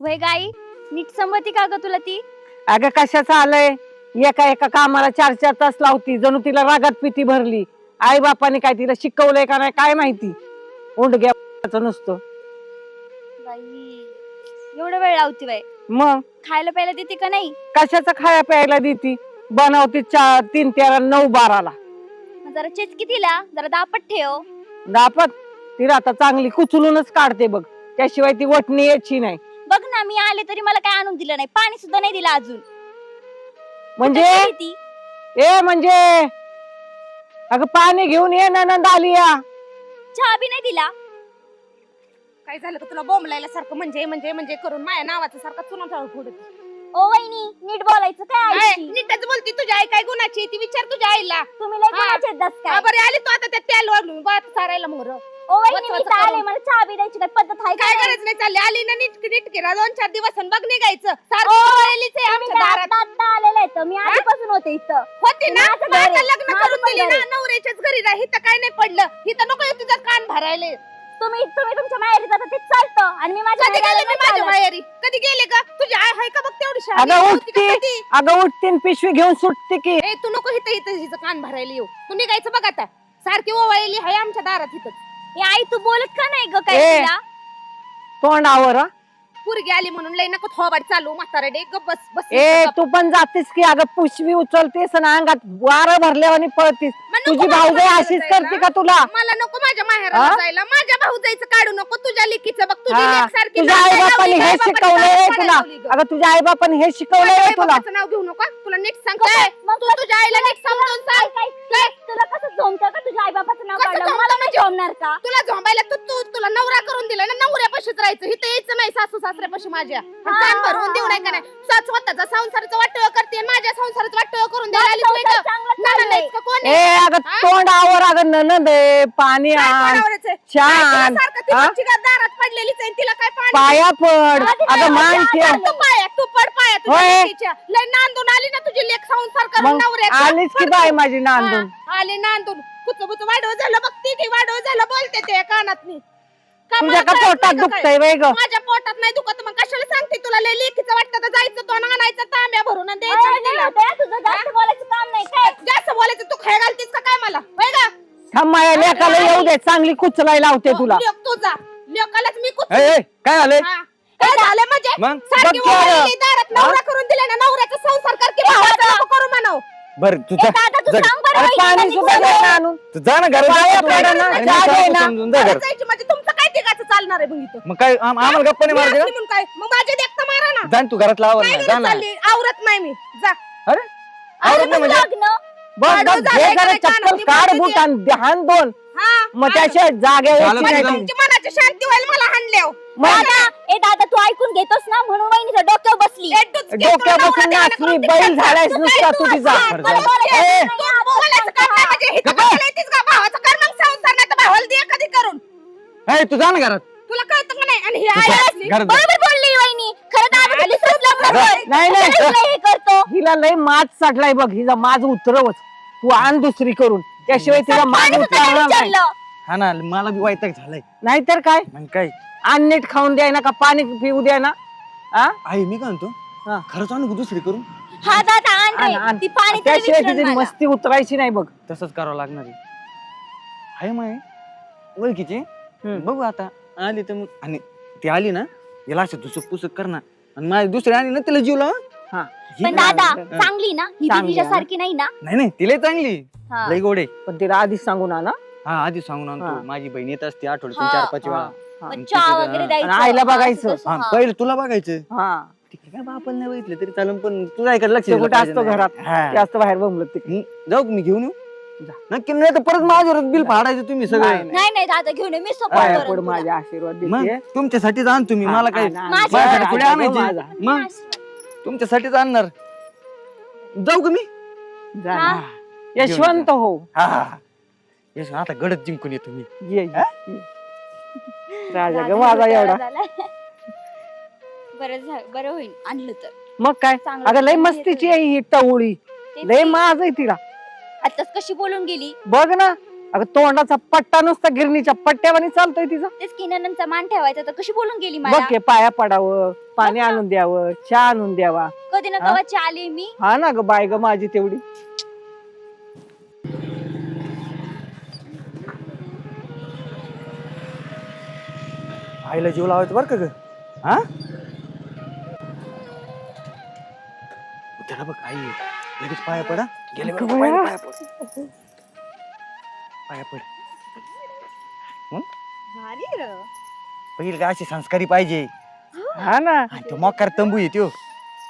वय गाई नीट संमती का ग तुला ती? अगं कशाचं आलंय? एका एका कामाला चार चार तास लावती जणू तिला रागात पिती भरली. आई बापाने काय तिला शिकवलंय का नाही काय माहिती? उंडग्या नुसतं. बाई एवढा वेळ लावती बाई. मग? खायला प्यायला देते का नाही? कशाचं खाया प्यायला देती? बनवती चार तीन तेरा नऊ बाराला. मग जरा चेचकी तिला जरा दापट ठेव. दापत तिला आता चांगली कुचलूनच काढते बघ. त्याशिवाय ती वटणी यायची नाही. ना मी आले तरी मला काय आणून दिलं नाही. पाणी सुद्धा नाही दिलं अजून. म्हणजे? कुठे गेली ती? ए म्हणजे? अगं पाणी घेऊन ये ननंद आली या. चहा बी नाही दिला. काय झालं का तुला बोंबलायला सारखं म्हणजे म्हणजे म्हणजे करून माझ्या नावाचं सारखं चुना पुढे ओ वहिनी नीट बोलायचं काय आईशी? नीटच बोलती तुझी आई काय गुणाची ती विचार तुझ्या आईला. तुम्ही लय हा. कोणाचे दस काय बरे आली तू आता त्या तेल वाढून बात सारायला मोर. ओ वहिनी मी वचवच तर आले करून. मला चहा बी द्यायची काय पद्धत आहे काय गरज नाही चालली. आली ना नीट दोन चार दिवस आणि बघ निघायचं. ओ, सारखं बोलायलीच आहे आमच्या दारात. मी आधीपासून होते इथं. होती ना? माझं आहे. लग्न माझं करून पण दिली घर ना? आहे. नवऱ्याच्याच घरी राही. तर काय नाही पडलं. हिथं नको येऊ तुझं कान भरायले. तुम्ही तुम्ही तुमच्या माहेरी जाता ते चालतं. आणि मी माझ्या कधी गेले मी आले माझ्या नाही चालत. माहेरी? कधी गेले का तुझी आई आहे का बघ तेवढी? अगं होती का उठती कधी? अगं उठतीन पिशवी घेऊन सुटते की. ए तू नको हिथं हिथं हिचं कान भरायला येऊ. तू निघायचं बघ आता. सारखी ओवाळली आहे आमच्या दारात इथं ए, आई तू बोलत का नाही ग काय ए. तिला? तोंडावर हा? पुरगी आली म्हणून लई नको थोबाड चालू म्हातारा डे गप बस बस ए तू पण जातीस की अगं पिशवी उचलतेस आणि अंगात वारं भरल्यावानी पळतीस मग नको तुझी माझ्या भाऊजाई माहेराला अशीच जायला. करते का तुला मला नको माझ्या माहेराला हा? जायला माझ्या भाऊजाईचं काढू नको तुझ्या लेकीचं बघ तुझी हा, लेक सारखी तुझ्या आई बापाने हे शिकवलंय तुला गं. अगं तुझ्या आई बापाने हे शिकवलंय माझ्या तुला नाव घेऊ नका तुला नीट सांग काय मग तू तुझ्या आईला नीट समजून सांग काय काय तुला कसं झोमतं का तुझ्या आई नाव कसं काढलं मला नाही झोमणार का तुला झोंबायला तू तू तुला नवरा करून दिला ना नवऱ्यापाशीच राहायचं इथं यायचं नाही सासू सासऱ्यापाशी माझ्या हा, कान भरवून देऊ नाही का नाही स्व- स्वतःचा संसाराचं वाटव करते आणि माझ्या संसाराचं वाटव करून द्यायला आली तू संसार इथं. चांगला नाना चाललाय. नाहीच का कोण ए? अगं हा? तोंडावर अगं ननद आहे पाणी काय आण तोंडावरच आहे? छान काय ती हा? का दारात पडलेलीच आहे तिला काय पाणी पाया पड अगं मान होतं? ठेव तू पाया तू पड पाया तुझ्या होय. लेकीच्या. लय नांदून आली ना तुझी लेख संसार करून मग नवऱ्याचा. आलीच की तू. माझी नांदून. हा, आली नांदून. कुच बुच वाढव झालं बघती की वाढव झालं बोलते ते कानात तुझ्या का पोटात दुखतंय वय ग? माझ्या पोटात नाही दुखत मग कशाला सांगते तुला? लय लेकीचं वाटतं तर जायचं तो आणायचं तांब्या भरून आणि द्यायचं आणि तुझं जास्त बोलायचं काम नाही काय? जास्त बोलायचं तू खाय घालतीस का काय मला? होय का थांब माझ्या लेकाला येऊ दे चांगली कुचलाई लावते तुला. लेक तुझा. लेकालाच मी कुच ए, ए, काय आलंय? हा. काय झालं म्हणजे मग? सारखी बघ की अगं. ओरडली दारात नवरा करून दिला ना नवऱ्याचा संसार कर की भावाचा नको करू म्हणाव बर ए, तुझा दादा तू जा- सांग बरं अरे वहिनीला पाणी ती सुद्धा बोलते. दे ना आणून. तू जा ना घरात पाया जा तू. पडा ना, अरे, जा मी दे सांगतो ना. समजून जा घरात. जायची म्हणजे तुमचं काय तिघाचं चालणार आहे मग इथं? मग काय आम- आम्हाला गप्पा नाही मी मारायचं? असली म्हणून काय? मग माझ्या देखता मारा ना. का? जा ना तू घरात लावा काय ना जा गरज ना. चालली? आवरत नाही मी. जा. अरे? आवडत नाही मग म्हणजे? लग्न. झालंय का चप्पल काढ बूट आणि दोन. हा. मग त्याशिवाय जागे झालं यायची पाहिजे नाही जाऊन. तुमची मनाची शांती व्हायला मला हाणल्याव मग ए दादा तू ऐकून घेतोस ना डोक्यावर बसली. तूच डोक्यापासून नवरा नाचली बैल झालायस. नुसता तू तुझी काय जा तू बरं, मला जा. बोलायचं ए. नाही. तू बोलायचं काम नाही हिथं बसायला येतेस का? भावाचं कर मग संसार नाही तर भावाला दे कधी करून. ए, तू जा ना घरात. आणि ही जा. बरोबर बोलली वहिनी. खरं. नाही नाही. हे करतो. हिला लय माज चढलाय बघ. हिचा माज उतरवच. तू आण दुसरी करून. त्याशिवाय तिला माज पाणी सुद्धा नाही उतरणार नाही. विचारलं. हा ना मला बी वैताग झालाय. नाहीतर काय? मग काय? अन्न नीट खाऊन द्याय ना का? पाणी पिऊ द्याय ना आ? आई मी काय म्हणतो हा. खरंच आणू का दुसरी करून हा दादा आण आण, रे. आण. ती पाणी तरी त्याशिवाय विचारलं तिची मला. मस्ती उतरायची नाही बघ तसंच करावं लागणार आहे हाय माय ओळखीची हम्म. बघू आता आली तर मग आणि ती आली ना याला असं दुसक पुसक कर ना आणि माझी दुसरी आली ना तिला जीव लाव हा. ही पण ना- दादा हा. चांगली ना ही चांगली तिच्या. सारखी नाही ना नाही नाही तिला चांगली हा. लई गोडे पण तिला आधीच सांगू ना ना हा आधी सांगून हा. आणतो माझी बहीण येत असते आठवड्यातून हा, चार पाच हा, वेळा हा. मग चहा वगैरे. द्यायचं आणि आईला असं बघायचं. तसं, हा, हा. पहिलं तुला बघायचं हा काय बापाला नाही बघितलं तरी चालेल पण तुझा ऐकायला लक्ष तो दिलं कुठं पाहिजे असतो ना. घरात? हा. जास्त बाहेर बघलं ते हं, जाऊ का मी घेऊन येऊ जा. नक्की नाही तर परत माझ्यावर बिल फाडायचं तुम्ही सगळे नाही, नाही. नाही नाही दादा घेऊन ये, मी पाया सपोर्ट पड करेन माझे आशीर्वाद मग देते तुमच्यासाठीच आण तुम्ही हा, मला काय. माझ्या- माझ्यासाठी माझ्या आणायची. मग तुमच्यासाठीच आणणार जाऊ का मी जा हा. यशवंत हो हा हा यश आता गडद जिंकून येतो मी ये हा? ये. राजा ग माझा एवढा. बरं बरं होईल आणलं तर. मग काय? चांगलं अगं लय चांगलं मस्तीची आहे ही टवळी तेच लय की. माज आहे तिला. आताच कशी बोलून गेली? बघ ना. अगं तोंडाचा पट्टा नुसता गिरणीच्या पट्ट्यावानी चालतोय तिचा. तेच किनानंचा मान ठेवायचा तर कशी बोलून गेली बघ मला हे पाया पडावं पाणी आणून द्यावं चहा आणून द्यावा. कधी ना हा? कवाची आली मी. हा ना ग बाय ग माझी तेवढी. आईला जीव लावायचं बरं का ग? हा? त्याला बघ आई लगेच पाया पडा गेले बरं, पाया पड. पाया पड. भारी र पहिले काय असे संस्कारी पाहिजे? हा ना. आणि तो मकार तंबू येतो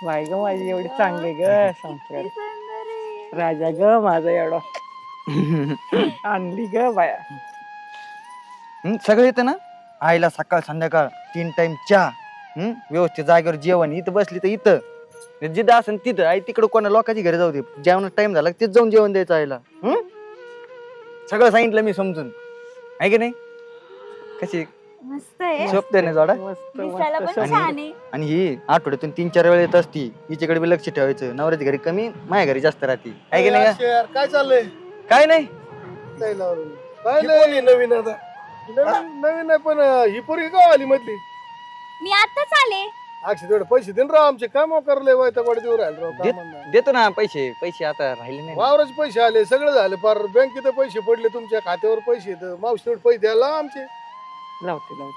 बाय ग माझी एवढी चांगली ग संस्कार. राजा ग माझा एवढा. आणली ग बाया. सगळं येतं ना? आईला सकाळ संध्याकाळ तीन टाइम चहा हम्म? व्यवस्थित जागेवर जेवण इथं बसली तर इथं. जिथं असेल तिथं. आई तिकडं कोणा लोकांची घरी जाऊ दे. जेवणाचा टाइम झाला की तिथं जाऊन जेवण द्यायचं आईला. हम्म? सगळं सांगितलं मी समजून. आहे की नाही? कशी? मस्त आहे. शोभते ना जोडा? मस्त दिसायला मस्त पण शोभली. छान आहे. आणि ही आठवड्यातून तीन चार वेळा येत असती. हिच्याकडे बी लक्ष ठेवायचं. नवऱ्याच्या घरी कमी माझ्या घरी जास्त राहते. आहे की नाही का? काय चाललंय? काय नाही. लावलं. काय नाही नवीन आता? नवीन नवीन नाही पण अं, ही पोरगी का आली मधली मी आताच आले अक्षय तेवढे पैसे दे ना राव आमचे काम करले वायता गोडे देऊ राहिले राव देत- ना पैसे पैसे आता राहिले नाही ना. वावराचे पैसे आले सगळे झाले पार बँकेत पैसे पडले तुमच्या खात्यावर पैसे येत मावशी तेवढे पैसे द्यायला लावा आमचे दे.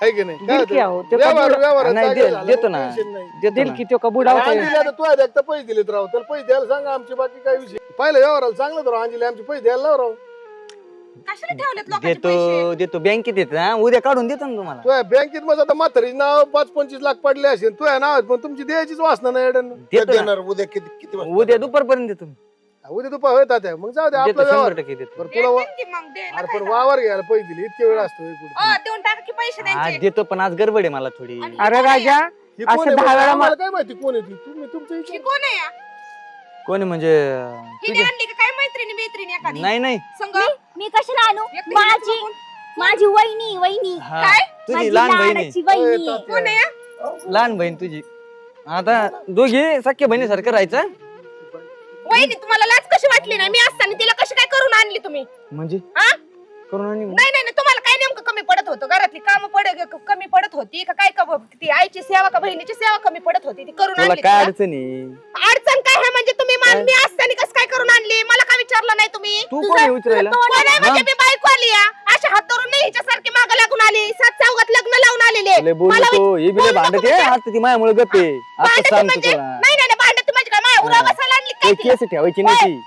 आहे की नाही काय दिल की होतं? अहो, ते व्यवहार व्यवहार नाही, जागेवर दे- झालं, देतो ना. टेन्शन नाही. देतो दिल ना. की तो का काय बुडावतोय दिले आता तू आहे एकटा पैसे दिलेत राव तर पैसे द्यायला सांगा आमचे बाकी काय विषय पहिलं व्यवहाराला चांगलं तर अंजली आमचे पैसे द्यायला लाव राव कशाला ठेवलेत लोकांचे पैसे? देतो. देतो बँकेत देतो हा? उद्या काढून देतो ना तुम्हाला. तू आहे बँकेत मग आता म्हातारी नाव पाच पंचवीस लाख पडले असेल तू आहे नाव पण तुमची द्यायचीच वासना नाही अडन देतो ना. उद्या किती किती उद्या दुपारपर्यंत देतो उद्या दुपार होत आता मग जाऊ दे देतो आपला शंभर व्यवहार. टक्के देतो. बरं तुला वा- देतील की मग द्यायला अरे काय पण झालं? वावर घ्यायला पैसे दिले इतके वेळ असतो हे कुठं. अ, देऊन टाका की पैसे हा त्यांचे. देतो पण आज गडबड आहे मला थोडी. आणि- अरे राजा ही कोण असं आहे? दहा? वेळा आम्हाला काय माहिती कोण आहे ती? तुम्ही तुमचं ही विचार. कोण आहे या? कोणी म्हणजे हिने तुझे आणली का काय मैत्रिणी मैत्रिणी एखादी? नाही नाही. संग? मी कशाला आणू? एकटी माझी. माझी वहिनी वहिनी. हा, काय? तुझी लहान बहीण आहे. लहानाची वहिनी. ए, आहे. तात्या. कोण आहे? लहान बहीण तुझी. आता दोघी सख्या बहिणी सारखं राहायचं? वहिनी तुम्हाला लाज कशी वाटली नाही? मी असताना तिला कशी काय करून आणली तुम्ही? म्हणजे? हा? करून आणि नाही नाही नाही, तुम्हाला काय नेमकं कमी पडत होतं? घरातली काम पड कमी पडत होती का काय? क- ती आईची सेवा का बहिणीची सेवा कमी पडत होती? ती करून तुला आणली काय तुला? अडचण अडचण काय आहे म्हणजे तुम्ही मान मी असताना कसं काय करून आणली? मला का विचारलं नाही तुम्ही? तू कोण आहे विचारायला कोण आहे म्हणजे मी बायको आली अशा हात धरून नाही हिच्यासारखी माग लागून आली. सात चौघात लग्न लावून आलेले. लय बोलू मला नको. हे बोलू नको भांडत आहे म्हणजे? आता ती माझ्यामुळे गप्पे. आता भांडत सांगतो म्हणजे तुला. नाही नाही नाही, भांडत म्हणजे काय माझ्या उरा. बसायला आणली काय तिला? केस ठेवायची नाही ती.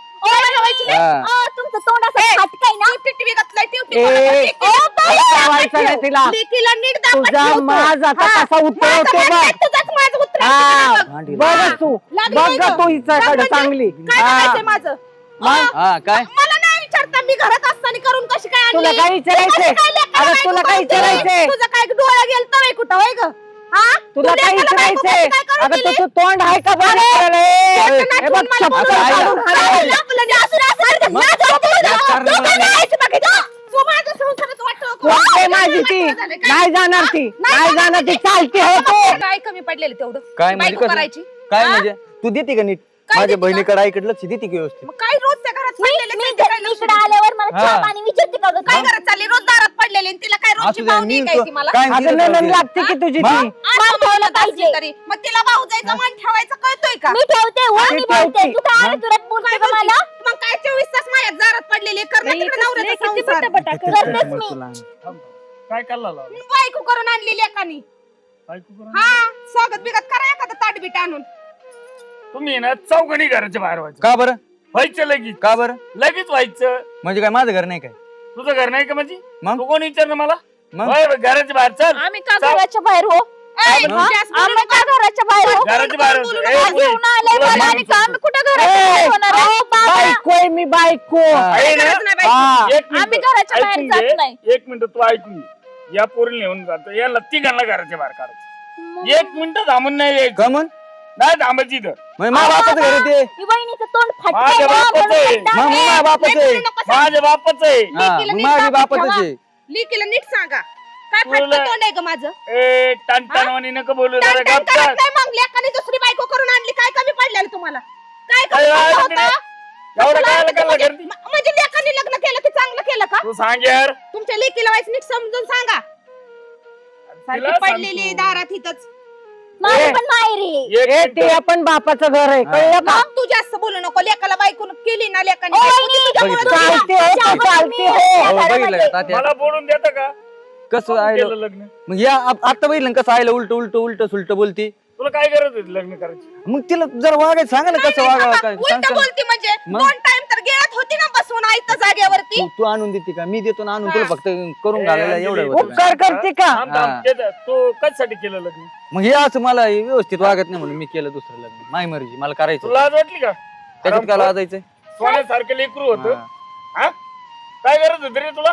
नाही? हा. तुमचं तोंड असं फाटकय ना तू टिटवी घातलाय, ती ए, टिटवी घातलाय. ए, ठेवायचं नाही तिला लेकीला नीट दाखवत तुझा ठेवतो. माज आता हा. कसा उतरवतो माझं बघ भांडण तुझंच माझं उतरवतो हा बघ. भांडी बघ तू लागली बघ नाही ग गं. तू हिच्याकडे म्हणजे? चांगली काय हा. करायचंय माझं मग? हा काय मला नाही विचारता मी घरात असताना करून कशी काय आणली तुला काय विचारायचंय? तू कशी काय लेकरं अरे बायको तुला काय करते? विचारायचंय? तुझं काय डोळा गेलतं व्हय कुठं होय ग हा? तुला तू काय बायको विचारायचंय कशी काय करून अगं दिली? तुझं तोंड आहे का बरं हे बघ, चप्पल काढून? तू माझं ती? नाही जाणार ती. नाही जाणार ती. चालते हो तू. काय कमी पडलेलं तेवढं. काय म्हणजे बायको कसं? करायची. काय हा? म्हणजे? तू देते का नीट? माझ्या? बहिणीकडे आईकडे लक्ष देते की व्यवस्थित मग काय रोज त्या घरात मी पडलेले मी ते काय लक्ष इकडे देते? आल्यावर मला चहा. पाणी विचारते का गं? काय चालली रोज दारात पडलेले आणि तिला काय रोजची असू दे, पाहुणी मी काय तो- ती मला काय अगं दिलं ननन पाहिजे? लागते की तुझी मग? ती मान ठेवलं ठेवलं पाहिजे. पाहिजे तरी मग तिला भाऊ जायचं मान ठेवायचं कळतोय का मी ठेवते वहिनी ठेवते. बोलते तू काय मग? आली तुरंत बोलते काय का मला बोलती? मग काय चोवीस तास माझ्या दारात पडलेले करणं तिकडे नवऱ्याचा संसार करतेच मी काय बायको करून आणली लेकानी हा स्वागत बिगत करा एखादं ताट बीट आणून तुम्ही ना चौघणी घराच्या बाहेर व्हायचं का बरं व्हायचं लगेच का बरं लगेच व्हायचं म्हणजे काय माझं घर नाही काय तुझं घर नाही का म्हणजे मग? तू कोण विचारलं मला मग होय, घराच्या बाहेर चल आम्ही का चल. घराच्या बाहेर हो ए, मग? जास्त बोलू आम्ही नका. का घराच्या बाहेर घराच्या बाहेर बोलू होतं. नका. ए, आज होय. घेऊन आलाय तुला मला आणि माहिती का आम्ही कुठं घराच्या बाहेर होणार आहे? बायको आहे मी बायको हा. आहे ना? गरज नाही बायको. हा एक मिनिट. आम्ही घराच्या बाहेर ऐकून जात घे. नाही एक मिनिट तू ऐकून घे. या पोरीला नेऊन जातो याला तिघांना घराच्या बाहेर काढायचं एक मिनिट थांबून नाही यायचं. का नाही थांबायची इथं म्हणजे माझ्या बापाचं घर आहे ते. ही वहिनीचं तोंड माझ्या बापाचं आहे. म्हणतात. मग मग माझ्या बापाचं आहे. लेकीला नको सांग. माझ्या बापाच आहे. हा, लेकीला मग नीट माझ्या दाबून बापाचंच ठेवा. आहे. लेकीला नीट सांगा. काय तुला- फाटकं तोंड आहे ग माझं? ए टणटणवाणी नको बोलू जरा टणटण गप्प करत कर. नाही मग लेकाने दुसरी बायको करून आणली काय कमी पडलेलं तुम्हाला? काय काय कमी पडलं वाटत होतं? एवढं काय आलं का करते म- म्हणजे लेखाने लग्न केलं की चांगलं केलं का? तू सांग यार. तुमच्या लेकीला वाईस नीट समजून सांगा. तिला सारखी पडलेली सांगतो. दारात इथंच. माझी ए. पण माहेरी एक ए मिनिट. ते आपण बापाचं घर आहे कळलं का मग तू जास्त बोलू नको लेकाला बायकून केली ना लेकाने ओय, बायको ती तुझ्यामुळं बघितलं. झाली. चालते हो, चालते चालते मी. हो अहो, घरामध्ये. बघितलं का तात्या मला बोलून देता का कसं केलं लग्न मग या आप- आता बघितलं ना कसं आयलं उलट उलट उलट सुलट बोलती तुला काय गरज होती लग्न करायची? मग तिला जर वागायचं सांगा ना कसं नाही, वागावं नाही, काय? उलटं सांगता ना. बोलती म्हणजे. मग? दोन टाइम तर गेळत होती ना बसून आयत जागेवरती. तू तू आणून देते का? मी देतो ना आणून तुला. फक्त करून ए, घालायला अंजली, एवढं होतं. उपकार करते का? थांब, थांब. ते- तू कशासाठी केलं लग्न? मग हे असं मला व्यवस्थित वागत नाही म्हणून मी केलं दुसरं लग्न. माय मर्जी मला करायचं तुला लाज वाटली का? त्याच्यात काय लाजायचं सोन्यासारखं लेकरू होत. हा. काय गरज होती रे तुला?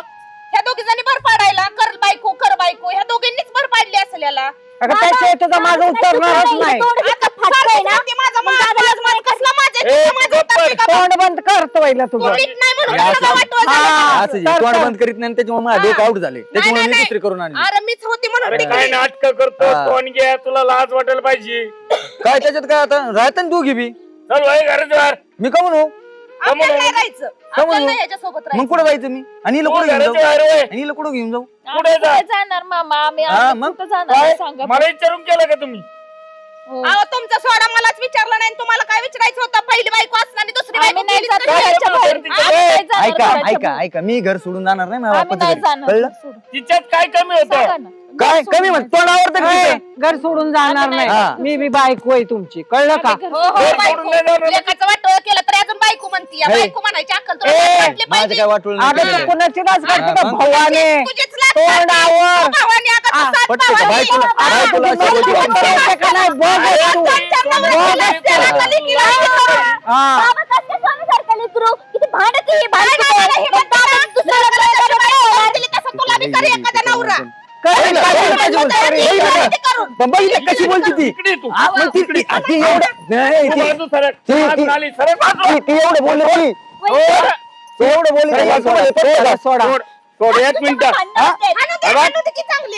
ह्या दोघी जणी भर पाडायला कर बायको कर बायको ह्या दोघींनीच भर पाडली असेल याला अगं त्याच्या तुझा माझं उतरणारच नाही. तोंड? तोंड बंद करतो पहिला तू तुझं हे असं- तर- तोंड बंद करीत नाही त्याच्यामुळे माझे डोकं आउट झाले. त्याच्यामुळे मी दुसरी करून आणली. अरे मीच होती म्हणून अरे टिकली. काय नाटक करतो हा. कोण घ्या तुला लाज वाटायला पाहिजे. काय त्याच्यात काय आता? राहत ना दोघी बी. चल घरात मी का म्हणू? आपल्याला नाही राहायचं आपल्याला म्हणू? नाही ह्याच्यासोबत मग राहायचं कुठं जायचं मी आणि हिला तू कुठं घेऊन जाऊ. आणि हिला कुठं घेऊन जाऊ कुठे जा जाणार मामा आम्ही हा, आम्ही मग? कुठं जाणार काय? सांगा मला विचारून केलं का तुम्ही हो. अहो तुमचा सोडा मलाच विचारलं नाही तुम्हाला काय विचारायचं होतं पहिली बायको असताना आणि दुसरी आम्ही बायको नाही केली जात तर काय काय? घराच्या बाहेर. करते? आम्ही नाही जाणार ऐका घराच्या ऐका बाहेर. ऐका मी घर सोडून जाणार नाही माझ्या आम्ही बापाचं नाही घर जाणार कळलं. तिच्यात काय कमी सांगा होतं ना. काय कमी म्हण. तोंडावर तर? घर सोडून जाणार नाही. मी बी बायको आहे तुमची कळलं का हो हो घर बायको सोडून नाही जाणार. लेकाचं वाटोळं केलं तर अजून बायको म्हणती हे. बायको म्हणायची अक्कल तुला ए, काय वाटली माझं पाहिजे? काय वाटलं अगं नाही तू कुणाची नाच करते का हा, मग? भावाने तुझीच लाज करते. तोंडावर. भावाने अगं तू सात का? भावाने. बायकोला- बायकोला का? का. हा बाबा कसं लेकरू? किती भांडते ही भांडते. हे तुला बी कर एखादा नवरा. कळलं बघितलं, का? बघितलं कशी ते का? कशी बोलती ती? इकडे तू हा, मग ती- ती- ती एवढं नाही, तू ती- बाजू सरक. ती- तू बाजूला ती- आली, सरक बाजूला. ती- ती एवढं बोलली ती. ती एवढं बोलली सोडा, ती. सोडा, सोडा, सोडा. सोड, सोड, एक मिनिट.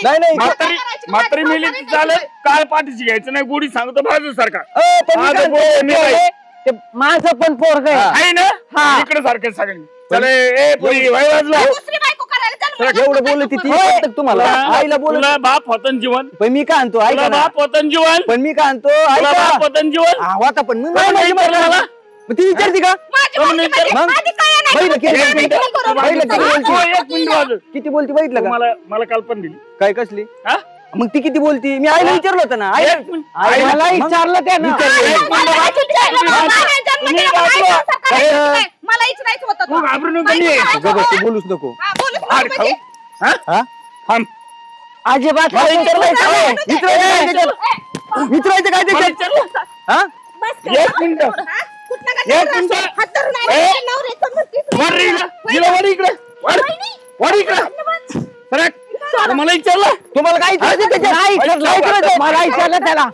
नाही नाही. म्हातारी करायची, म्हातारी माझी मेली म्हातारी तर चालेल काळ पाठीशी घ्यायचं नाही गोडी सांगतो बाजू सारखा अ, पण मी माझं काय बोल, मी म्हणतो, काय? ते माझं पण पोरग. आहे. आहे ना? हा. इकडे सारखे सगळे चले ए पोरी वय वाजला दुसरी बायको करायला जन्माला एवढं बोलत ती होय. पटतं का तुम्हाला. आईला बोलत तुला बाप होतन जीवन. पण मी काय आणतो? तुला ऐका ना. बाप होतन जीवन. पण मी काय आणतो? तुला ऐका. बाप जीवन. हा, होता पण. मी नाही नाही म्हणलं विचारलं मला. मग ती विचारते का? माझी म्हणजे मग? आधी काय नाही. बघितलं किती एक बोलती? किती हो, बोलती? एक मिनिट वाजव. किती बोलती बघितलं का? मला मला कल्पना दिली. काय कसली? हा? मग ती किती बोलती मी आईला विचारलं होतं ना आई एक मिनिट. आई- मला मग- विचारलं त्यानं विचारलं. एक मिनिट मला वाजव. विचारलं, तुम्ही मला वाजवा. नाही जन्म तुम्ही दिला, मला वाजवा. ऐकायचं काय, करायचं अ, नाही. मला विचारायचं होतं तू तो. घाबरू नको तू बोलूच नको हा, बोलूच आड नको खाऊ म्हणजे. हा? हा थांब. अजिबात मला विचारलंय का? ए, विचारायचं काय त्याच्यात? विचारायचं काय त्याच्यात विचारलं? हा बस कर. एक मिनिट हा? कुठनं का एक नवरा मिनिट. असो? हात धरून आले, ए. नवऱ्याचं म्हणतीस. वर रे इकडं. हिला वर इकडं. वर. वर इकडं. सरक. अरे मला विचारलं? तुम्हाला काय? नाही विचारलं? मला त्याला.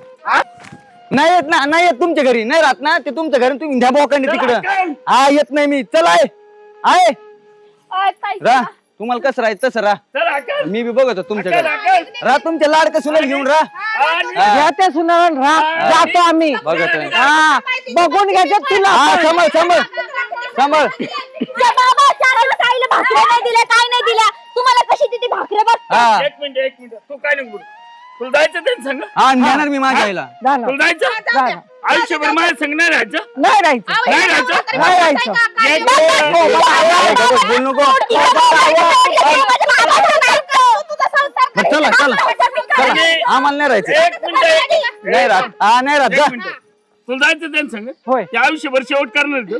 नाही येत ना नाही येत तुमच्या घरी. नाही राहत ना ते तुमच्या घरी तुम्ही द्या बोकांनी तिकडं? हा येत नाही मी. चल आहे. आहे. रा. तुम्हाला कसं राहायचं? तसं राहा. मी बी बघतो घरी. राहा तुमच्या लाडकं सुनाला घेऊन राहा आणि- हा. घ्या त्या सुनावून राहा जातो आम्ही. बघत. हा बघून घ्यायचं तुला हा सांभाळ सांभाळ. सांभाळ. भाकऱ्या नाही दिल्या काय नाही दिल्या तुम्हाला कशी ती भाकऱ्या बघ हा. एक मिनिट एक मिनिट. तू काय नको बोलू. तुला जायचं त्यांच्या संग हा. नेणार मी माझ्या आईला. तुला जायचं. आयुष्यभर माझ्या संग नाही राहायचं? नाही राहायचं. नाही राहायचं. नाही राहायचं. का? काय एक बोल नको. चला चला. चला. आणि- आम्हाला नाही राहायचं. एक मिनिट एक- नाही राहत. हा नाही राहत. एक जा. मिनिट तुला जायचं त्यांच्या संग. होय. ते आयुष्यभर शेवट करणार तू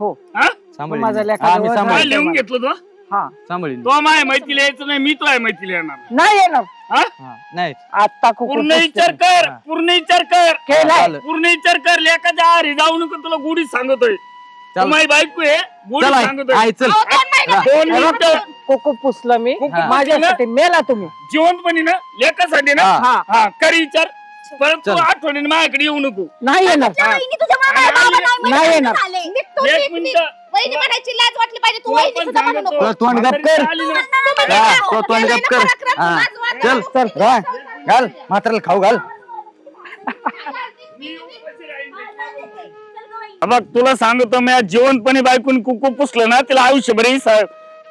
हो. हा? माझा. लेकरं काय लिहून घेतलं तू? हा. सांभाळीन तो मैत्रीला यायचं नाही मी तो आहे मैत्रीला येणार नाही. येणार. हा? हा, नाही. आता पूर्ण विचार कर. पूर्ण विचार कर. केलाय. चालेल. पूर्ण विचार कर लेकाच्या आरी जाऊ नको तुला गुढी सांगतोय. तू चल माझी बायको आहे गुढी चल आई सांगतोय. आई, चल. अहो, दोन महिने हा. दोन मिनिटं कोको पुसलं मी. कुकू माझ्यासाठी मेला तुम्ही. जिवंतपणी ना लेकासाठी ना? हा. हा. हा कर विचार. परत तू चल. आठवणीने माझ्याकडे येऊ नको. नाही येणार. नाही येणार. निघतो, एक मिनिट. निघ. वहिनी म्हणायची लाज वाटली पाहिजे तू तुला वहिनी पण सुद्धा म्हणू सांगतो. नको तुला तोंड गप म्हातारी कर. आली ना. हा, तो तोंड गप कर हा चल चल राह घाल म्हाताऱ्याला खाऊ घाल मी उपाशी राहीन. बघ तुला सांगतो मी आज बायकून कुकू पुसलं ना तिला आयुष्यभरही स-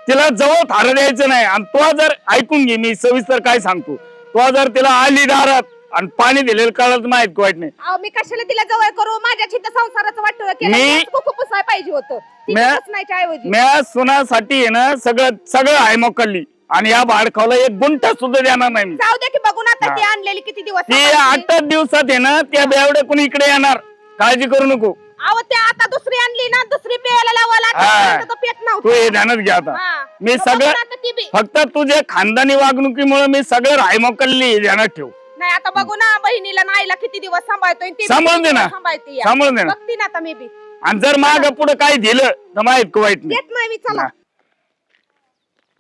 तिला जवळ थार द्यायचं नाही आणि तो जर ऐकून घे मी सविस्तर काय सांगतो तो जर तिला आली दारात आणि पाणी दिलेलं कळत माहीत वाईट नाही अहो, मी कशाला तिला जवळ करू माझ्या चित्त संसाराचं वाटतं मी- कुकू पुसाय पाहिजे होतं म्या- पुसण्याच्या ऐवजी म्या सुनासाठी आहे ना सगळं सगळं आहे मोकल्ली आणि या भाडखावला एक गुंठ सुद्धा देणार नाही मी जाऊ दे की बघून आता हा. ती आणलेली किती दिवस ती सांभाळते. आठ दिवसात आहे ना त्या बेवड्या कोणी इकडे येणार काळजी करू नको अहो ते आता दुसरी आणली ना दुसरी लावायला हा. आतापर्यंत तो पेत तू नव्हता हे ध्यानात घ्या आता हा. मी सगळं बघून आता ती बी- फक्त तुझ्या खानदानी वागणुकीमुळे मी सगळं राय मोकल्ली हे ध्यानात ठेव नाही आता बघू ना बहिणीला नाईला किती दिवस सांभाळतोय ती बी सांभाळून दे किती ना. दिवस सांभाळते या. सांभाळून दे ना बघते ना आता मी बी आणि जर माग पुढे काही दिलं तर माहीत वाईट नाही देत नाही मी चला.